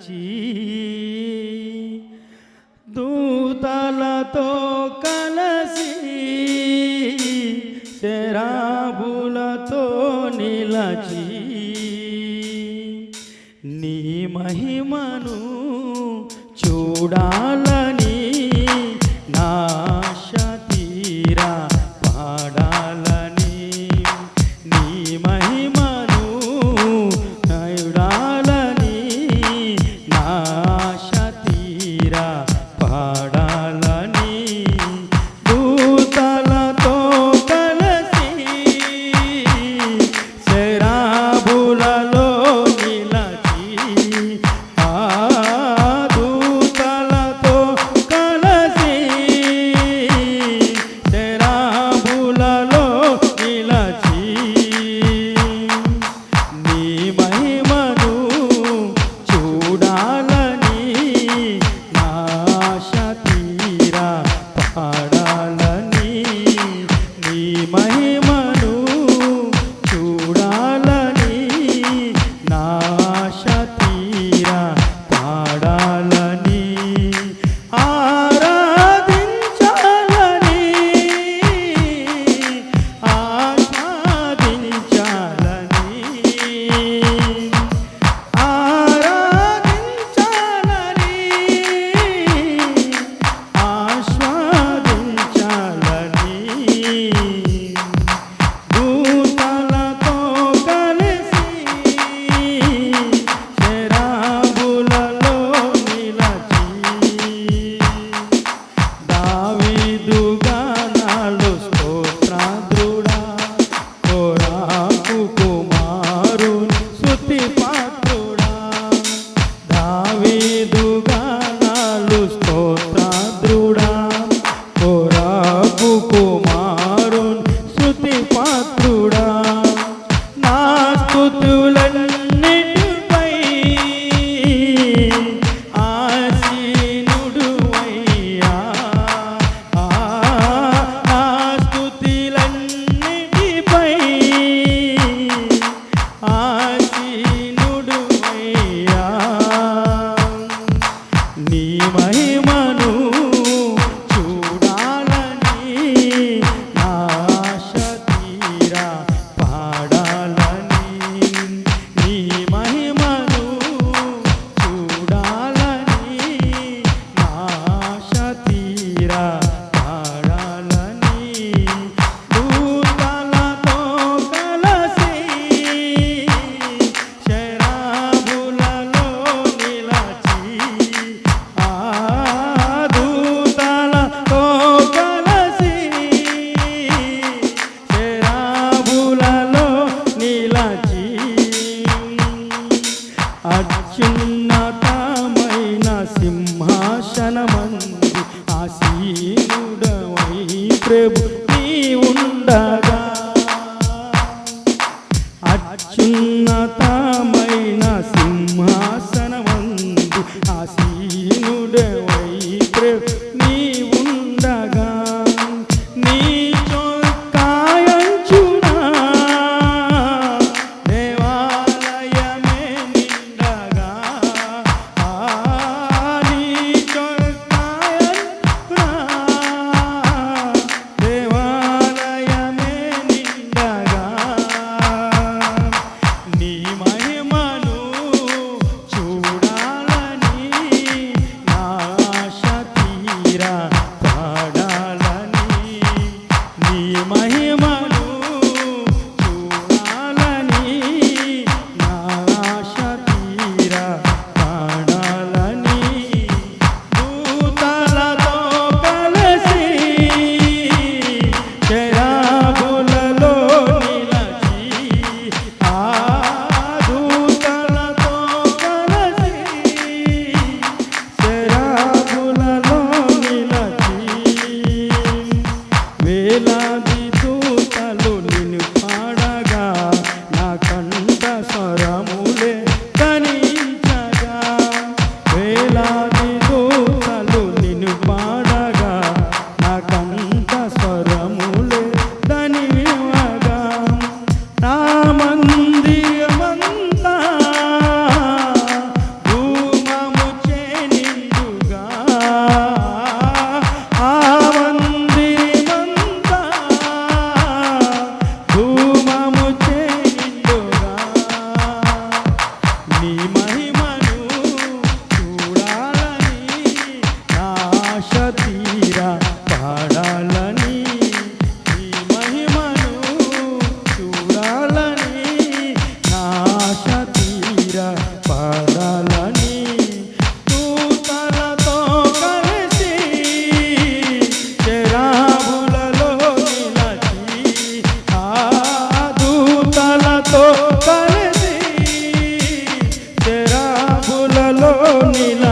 నడిచి దూతలతో కలసి శరాబులతో నిలచి నీ మహిమను చూడాల చిన్నతమైన సింహాసనమంది ఆసీనుడవై ప్రభు నీ ఉండ la নীলা